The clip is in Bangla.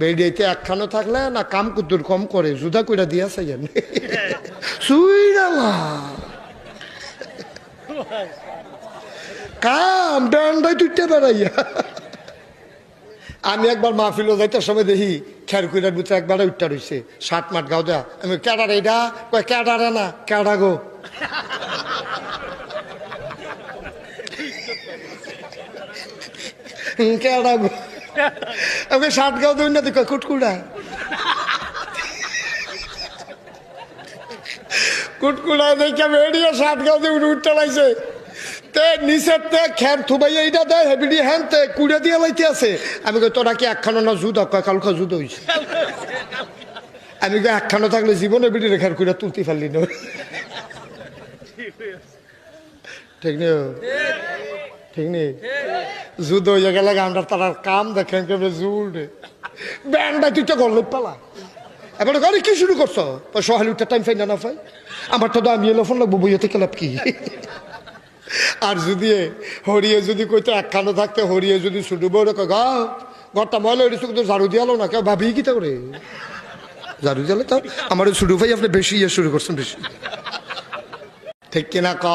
বেডিয়েতে একখানো থাকলে না কাম কুদ্দুর কম করে, জুদা কইরা দিয়াছে যেন সুইরালা। কাম ডান্ডাই তুইতে বেড়াইয়া। আমি একবার মাহফিল যাইতে সময় দেখি, খের কুইরার ভিতরে একবার উঠটা রইছে ষাট মাঠ গাও দেয়া। আমি ক্যাডার এইটা কয় ক্যাডারে না ক্যাডা গো? ক্যাডা গো? আমি ষাট গাও দেবেন না দেখো, কুটকুড়া। কুটকুড়া দেখে বেরিয়ে ষাট গাও দিয়ে উঠতে তে, নিচের তে, খের থুবাই এইটা দেয় হেবিডি হ্যান তে, কুড়ে দিয়ে লাইতে আছে। আমি কই, তোরা কি একখানো না জুদ? কয় কালকা জুদ হইছে? আমি কই, একখানো থাকলে জীবনে বিডি রেখার কুড়ে তুলতে পারলি না। ঠিক নেই ঠিক নেই। জুদ হয়ে গেলে আমরা তার কাম দেখেন কেমন জুড়ে ব্যান্ডা তুই তো গল্লে পালা। এবার গাড়ি কি শুরু করছ? সহালি উঠতে টাইম ফাই না ফাই আমার তো আমি এলো ফোন লাগবো, বইয়েতে খেলাপ কি? আর যদি হরিয়ে যদি কইতে একখানো থাকতে, হরিয়ে যদি শুধু বউরে কয়, গা, ঘরটা ময়লা হয়েছে কিন্তু ঝাড়ু দিয়ালো না, কেউ ভাবি কি তা করে? ঝাড়ু দিয়ালে তো, আমার শুরু ভাই আপনি বেশি ইয়ে শুরু করছেন, বেশি। ঠিক কিনা ক